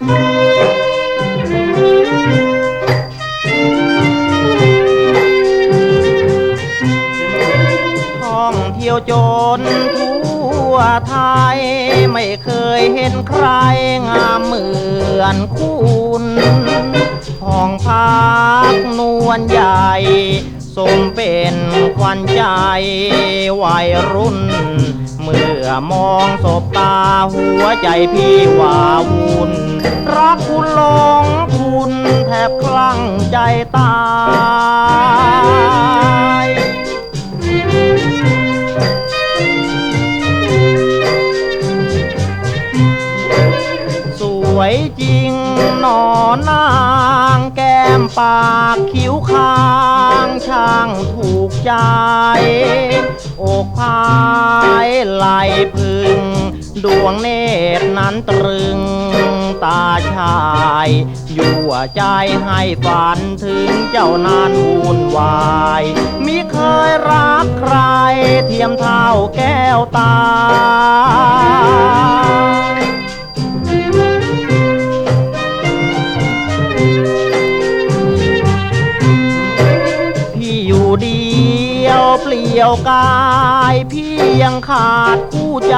ท่องเที่ยวจนทั่วไทย ไม่เคยเห็นใครงามเหมือนคุณห้องพักนวลใหญ่สมเป็นควันใจวัยรุ่น เมื่อมองศบตาหัวใจพี่วาวุ่น รักคุณหลงคุณแทบคลั่งใจตายสวยจริงหนอนางแก้มปากคิ้วคางช่างถูกใจ อกพายไหลพึง ดวงเนตรนั้นตรึง ชายยั่วใจให้ฝันถึงเจ้านั้นวุ่นวายมิเคยรักใครเทียมเท่าแก้วตาพี่อยู่เดียวเปลี่ยวกาย พี่ยังขาดคู่ใจ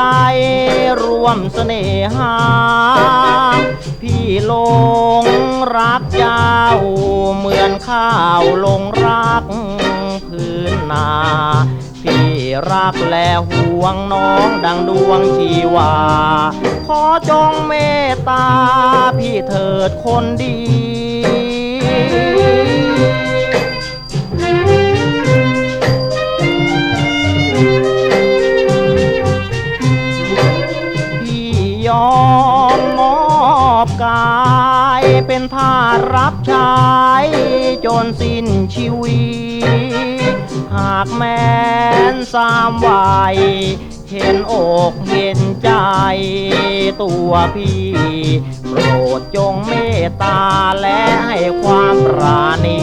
ร่วมเสน่หา พี่ลงรักเจ้า เหมือนข้าวลงรักพื้นนา พี่รักและห่วงน้องดังดวงชีวา ขอจงเมตตาพี่เถิดคนดีายเป็นทาสรับใช้จนสิ้นชีวิต หากแม้นสามวัยเห็นอกเห็นใจตัวพี่ โปรดจงเมตตาและให้ความปราณี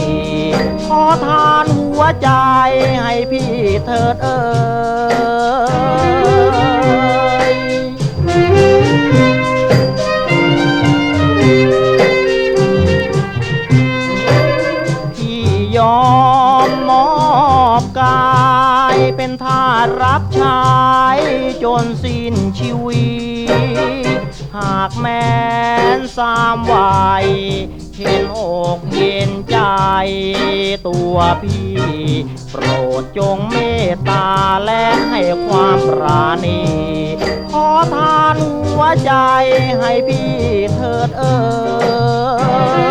ขอทานหัวใจให้พี่เถิดเอ่ย เป็นทาสรับใช้จนสิ้นชีวิต หากแม้นสามวัยเห็นอกเห็นใจตัวพี่ โปรดจงเมตตาและให้ความปราณีขอทานหัวใจให้พี่เถิดเอ่ย